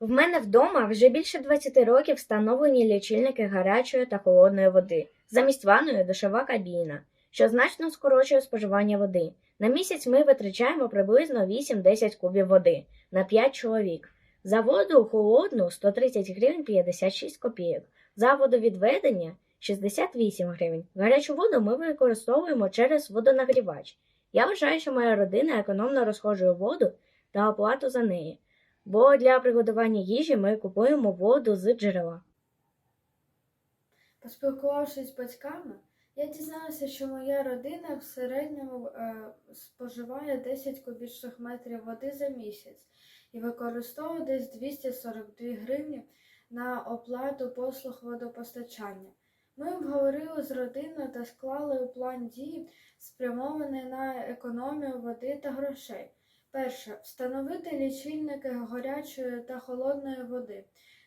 В мене вдома вже більше 20 років встановлені лічильники гарячої та холодної води. Замість ванної душова кабіна, що значно скорочує споживання води. На місяць ми витрачаємо приблизно 8-10 кубів води на 5 чоловік. За воду холодну 130 гривень 56 копійок. За водовідведення 68 гривень. Гарячу воду ми використовуємо через водонагрівач. Я вважаю, що моя родина економно розходжує воду та оплату за неї. Бо для приготування їжі ми купуємо воду з джерела. Поспілкувавшись з батьками, я дізналася, що моя родина в середньому е, споживає 10 кубічних метрів води за місяць і використовує десь 242 гривні на оплату послуг водопостачання. Ми обговорили з родиною та склали план дій, спрямований на економію води та грошей. Перше встановити лічильники гарячої та холодної води.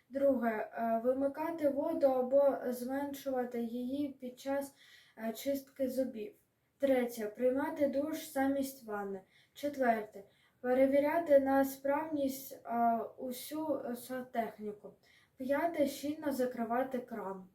Друге е, вимикати воду або зменшувати її під час е, чистки зубів. Третє приймати душ замість ванни. Четверте перевіряти на справність е, усю сантехніку. П'яте щільно закривати кран.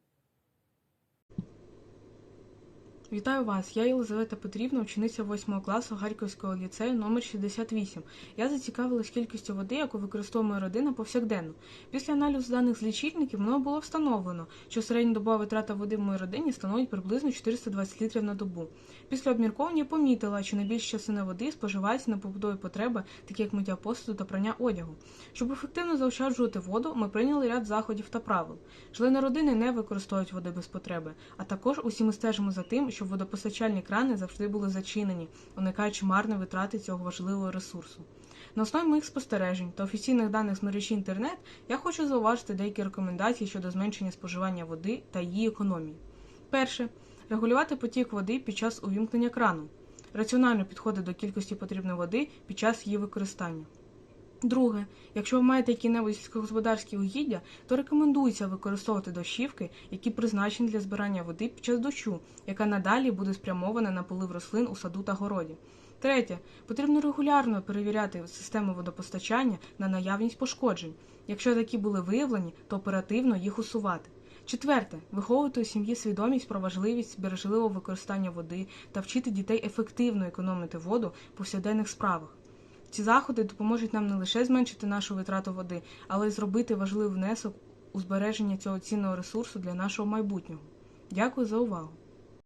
Вітаю вас! Я Єлизавета Петрівна, учениця 8 класу Харківського ліцею номер 68. Я зацікавилась кількістю води, яку використовує родина повсякденно. Після аналізу даних з лічильників мною було встановлено, що середньодобова витрата води в моїй родині становить приблизно 420 літрів на добу. Після обмірковування помітила, що найбільша частина води споживається на побутові потреби, такі як миття посуду та прання одягу. Щоб ефективно заощаджувати воду, ми прийняли ряд заходів та правил. Члени родини не використовують води без потреби, а також усі ми стежимо за тим, щоб водопостачальні крани завжди були зачинені, уникаючи марної витрати цього важливого ресурсу. На основі моїх спостережень та офіційних даних з мережі інтернет я хочу зауважити деякі рекомендації щодо зменшення споживання води та її економії. Перше регулювати потік води під час увімкнення крану, раціонально підходити до кількості потрібної води під час її використання. Друге, якщо ви маєте які-небудь сільськогосподарські угіддя, то рекомендується використовувати дощівки, які призначені для збирання води під час дощу, яка надалі буде спрямована на полив рослин у саду та городі. Третє, потрібно регулярно перевіряти систему водопостачання на наявність пошкоджень. Якщо такі були виявлені, то оперативно їх усувати. Четверте, виховувати у сім'ї свідомість про важливість збережливого використання води та вчити дітей ефективно економити воду в повсякденних справах. Ці заходи допоможуть нам не лише зменшити нашу витрату води, але й зробити важливий внесок у збереження цього цінного ресурсу для нашого майбутнього. Дякую за увагу!